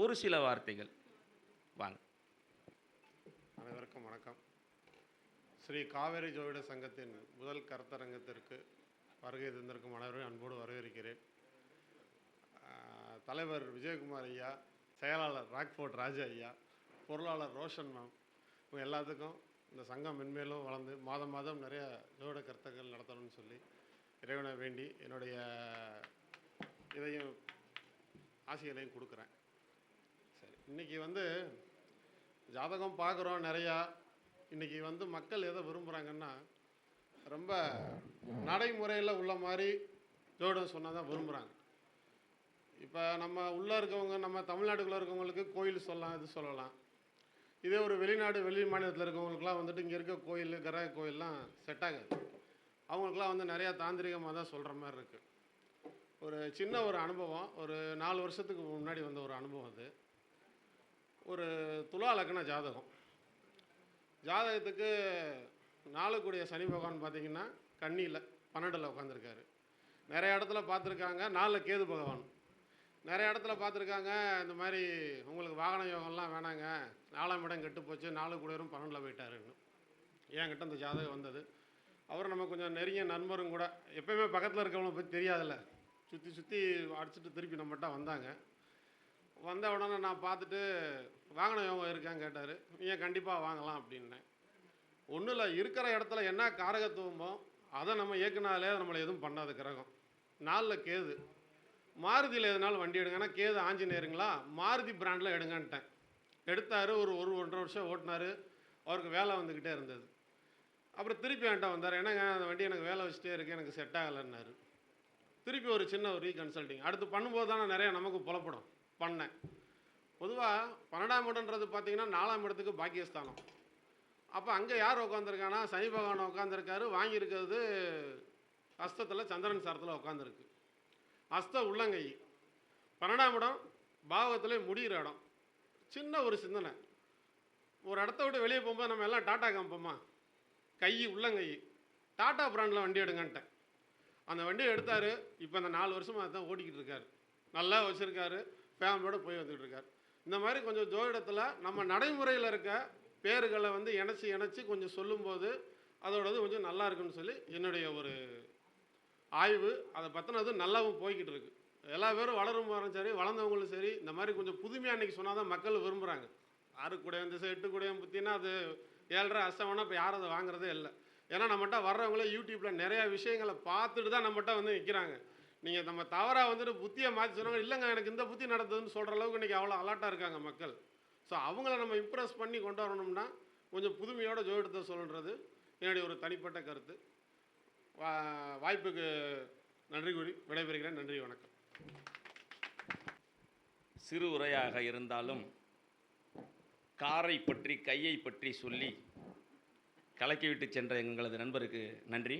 ஒரு சில வார்த்தைகள். வாங்க. அனைவருக்கும் வணக்கம். ஸ்ரீ காவேரி ஜோதிட சங்கத்தின் முதல் கருத்தரங்கத்திற்கு வருகை தந்திருக்கும் அனைவரும் அன்போடு வரவேற்கிறேன். தலைவர் விஜயகுமார் ஐயா செயலாளர் ராக்ஃபோர்ட் ராஜா ஐயா பொருளாளர் ரோஷன் மேம் இவங்க எல்லாத்துக்கும் இந்த சங்கம் மென்மேலும் வளர்ந்து மாதம் மாதம் நிறைய ஜோதிட கருத்தங்கள் நடத்தணும்னு சொல்லி இறைவனை வேண்டி என்னுடைய இதையும் ஆசைகளையும் கொடுக்குறேன். இன்றைக்கி இன்னைக்கு வந்து ஜாதகம் பார்க்குறோம் நிறையா. இன்றைக்கி வந்து மக்கள் எதை விரும்புகிறாங்கன்னா ரொம்ப நடைமுறையில் உள்ள மாதிரி ஜோடம் சொன்னால் தான் விரும்புகிறாங்க இப்போ நம்ம உள்ளே இருக்கவங்க நம்ம தமிழ்நாட்டுக்குள்ளே இருக்கவங்களுக்கு கோயில் சொல்லலாம் இது சொல்லலாம். இதே ஒரு வெளிநாடு வெளி மாநிலத்தில் இருக்கவங்களுக்குலாம் வந்துட்டு இங்கே இருக்க கோயில் கிரக கோயில்லாம் செட் ஆகாது. அவங்களுக்குலாம் வந்து நிறையா தாந்திரிகமாக தான் சொல்கிற மாதிரி இருக்குது ஒரு சின்ன ஒரு அனுபவம் ஒரு நாலு வருஷத்துக்கு முன்னாடி வந்த ஒரு அனுபவம் அது. ஒரு துலா லக்ன ஜாதகம். ஜாதகத்துக்கு நாளுக்குடைய சனி பகவான் பார்த்தீங்கன்னா கண்ணியில் பன்னெண்டில் உட்காந்துருக்காரு நிறைய இடத்துல பார்த்துருக்காங்க நாலில் கேது பகவான். நிறைய இடத்துல பார்த்துருக்காங்க இந்த மாதிரி உங்களுக்கு வாகன யோகம்லாம் வேணாங்க நாலாம் இடம் கெட்டு போச்சு நாலு கூடரும் பன்னெண்டில் போயிட்டாருன்னு. என்கிட்ட இந்த ஜாதகம் வந்தது. அவர் நம்ம கொஞ்சம் நெருங்கிய நண்பரும் கூட எப்பயுமே பக்கத்தில் இருக்கவங்களை பற்றி தெரியாதில்ல. சுற்றி சுற்றி அடிச்சுட்டு திருப்பி நம்மகிட்ட வந்தாங்க. வந்த உடனே நான் பார்த்துட்டு வாங்கின யோகம் இருக்கான்னு கேட்டார். ஏன் கண்டிப்பாக வாங்கலாம் அப்படின்னேன். ஒன்றும் இல்லை இருக்கிற இடத்துல என்ன காரகத்துவமோ அதை நம்ம இயக்குனாலே நம்மளை எதுவும் பண்ணாது கிரகம். நாலில் கேது. மாருதியில் எதுனாலும் வண்டி எடுங்க. ஏன்னா கேது ஆஞ்சநேயருங்களா? மாருதி பிராண்டில் எடுங்கன்ட்டேன். எடுத்தார் ஒரு ஒரு ஒன்றரை வருஷம் ஓட்டினார். அவருக்கு வேலை வந்துக்கிட்டே இருந்தது. அப்புறம் திருப்பி என்கிட்ட வந்தார். என்னங்க அந்த வண்டி எனக்கு வேலை வச்சுட்டே இருக்கு. எனக்கு செட் ஆகலைன்னாரு. திருப்பி ஒரு சின்ன ஒரு ரீகன்சல்டிங். அடுத்து பண்ணும்போது தானே நிறையா நமக்கு புலப்படும். பண்ணேன். பொதுவாக பன்னெண்டாம் இடன்றது பார்த்தீங்கன்னா நாலாம் இடத்துக்கு பாக்கியஸ்தானம். அப்போ அங்கே யார் உட்காந்துருக்கானா சனி பகவான் உட்காந்துருக்காரு வாங்கியிருக்கிறது அஸ்தத்தில் சந்திரன் சாரத்தில் உட்காந்துருக்கு அஸ்த உள்ளங்கை. பன்னெண்டாம் இடம் பாவத்தில் முடிகிற இடம். சின்ன ஒரு சிந்தனை. ஒரு இடத்த விட்டு வெளியே போகும்போது நம்ம எல்லாம் டாட்டா காமிப்போமா கை உள்ளங்கை. டாட்டா பிராண்டில் வண்டி எடுங்கன்ட்டேன். அந்த வண்டியை எடுத்தார். இப்போ அந்த நாலு வருஷமாக தான் ஓட்டிக்கிட்டு இருக்காரு. நல்லா வச்சுருக்காரு. ஃபேமிலியோடு போய் வந்துட்டு இருக்கார். இந்த மாதிரி கொஞ்சம் ஜோதிடத்தில் நம்ம நடைமுறையில் இருக்க பேர்களை வந்து இணைச்சி இணைச்சி கொஞ்சம் சொல்லும்போது அதோடது கொஞ்சம் நல்லா இருக்குன்னு சொல்லி என்னுடைய ஒரு ஆய்வு. அதை பற்றினது நல்லாவும் போய்கிட்டு இருக்கு. எல்லா பேரும் வளரும் போகிறோம் சரி வளர்ந்தவங்களும் சரி இந்த மாதிரி கொஞ்சம் புதுமையாக அன்றைக்கி சொன்னால் தான் மக்கள் விரும்புகிறாங்க ஆறு கூட இந்த எட்டு கூட பார்த்தீங்கன்னா அது ஏழரை அஷ்டம்னா இப்போ யாரும் அதை வாங்குறதே இல்லை. ஏன்னா நம்மகிட்ட வர்றவங்களே யூடியூப்பில் நிறையா விஷயங்களை பார்த்துட்டு தான் நம்மகிட்ட வந்து நிற்கிறாங்க நீங்கள் நம்ம தவறாக வந்துட்டு புத்தியை மாற்றி சொன்னாங்க. இல்லைங்க எனக்கு இந்த புத்தி நடந்ததுன்னு சொல்கிற அளவுக்கு இன்றைக்கி அவ்வளோ அலர்ட்டாக இருக்காங்க மக்கள். ஸோ அவங்கள நம்ம இம்ப்ரெஸ் பண்ணி கொண்டு வரணும்னா கொஞ்சம் புதுமையோட ஜோதிடத்தை சொல்கிறது என்னுடைய ஒரு தனிப்பட்ட கருத்து. வா வாய்ப்புக்கு நன்றி கூறி விடைபெறுகிறேன். நன்றி வணக்கம். சிறு உரையாக இருந்தாலும் காரை பற்றி கையை பற்றி சொல்லி கலக்கிவிட்டு சென்ற எங்களது நண்பருக்கு நன்றி.